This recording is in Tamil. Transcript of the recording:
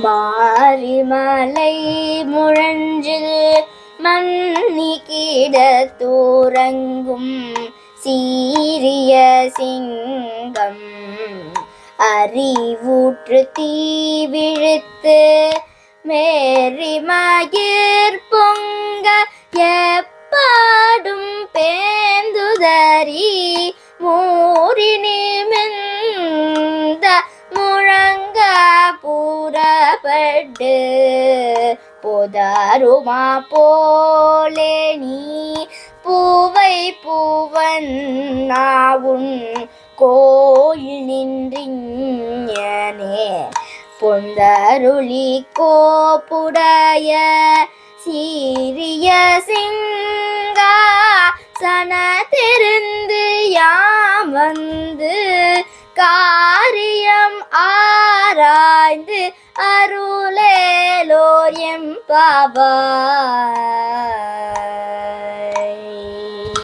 மாரிமலை முழஞ்சில் மன்னி கிட தூரங்கும் சீரிய சிங்கம். அறிவூற்று தீவிழுத்து மேரிமயிர் பொங்க எப்பாடும் பேந்துதறி பட்டு புதருமா போலே நீ? பூவை பூவன் நாவுன் கோயில் நின்றிஞனே. பொந்தருளி கோப்புடைய சீரிய சிங்கா சன சனத்திருந்து யாம் வந்து கா ஆராய்ந்து அருளேலோர் எம் பாபாய்